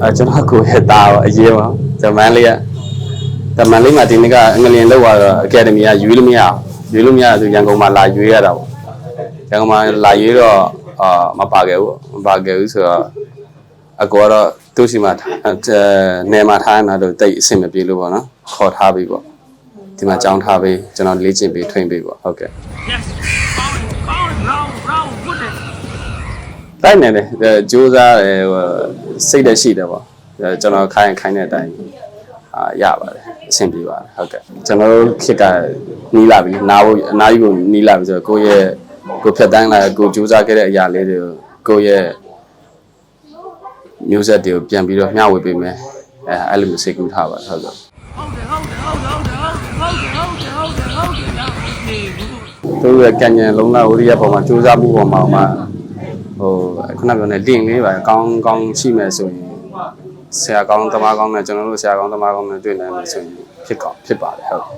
အဲကျွန်တော်ကိုရဲ့တာပါအရေးပါဂျမန်လေးကဂျမန်လေးမှာဒီနေ့ကအင်္ဂလန်လောက်သွားတော့အကယ်ဒမီကရွေးလို့မရဘူးရွေးလို့မရဆိုရန်ကုန်မှာလာရွေးရတာပေါ့ရန်ကုန်မှာလာရွေးတော့အာမပါခဲ့ဘူးမပါခဲ့ဘူးဆိုတော့အကောတော့သူ့စီမှာနေမှာထားနေတာတော့တိတ်အဆင်မပြေလို့ပေါ့နော်ခေါ်ထားပြီပေါ့ဒီမှာကြောင်းထားပြီကျွန်တော်လေ့ကျင့်ပြီးထွင်ပြီးပေါ့ဟုတ်ကဲ့ တိုက်နေတယ်ကြိုးစားတယ်စိတ်တရှိတယ်ပေါ့ကျွန်တော်ခိုင်းခိုင်းတဲ့အတိုင်းအာရပါတယ်အဆင်ပြေပါတယ်ဟုတ်ကဲ့ကျွန်တော်တို့ခစ်ကနီးလာပြီနားဖို့အနားကြီးကိုနီးလာပြီဆိုတော့ကိုယ့်ရဲ့ကိုဖြတ်တန်းလာကိုကြိုးစားခဲ့တဲ့အရာလေးတွေကိုကိုယ့်ရဲ့မျိုးဆက်တွေကိုပြန်ပြီးတော့မျှဝေပေးမယ်အဲအဲ့လိုမျိုးစိတ်ကူးထားပါဟုတ်ကဲ့သူရဲ့ကံဉာဏ်လုံးလာဝိရိယပေါ်မှာစူးစမ်းမှုပေါ်မှာ ဟိုခုနကပြောနေလင့်လေးပါကောင်းကောင်းရှိမယ်ဆိုရင်ဆရာကောင်းသမားကောင်းနဲ့ကျွန်တော်တို့ဆရာကောင်းသမားကောင်းနဲ့တွေ့နိုင်မယ်ဆိုရင်ဖြစ်ကောင်းဖြစ်ပါတယ်ဟုတ်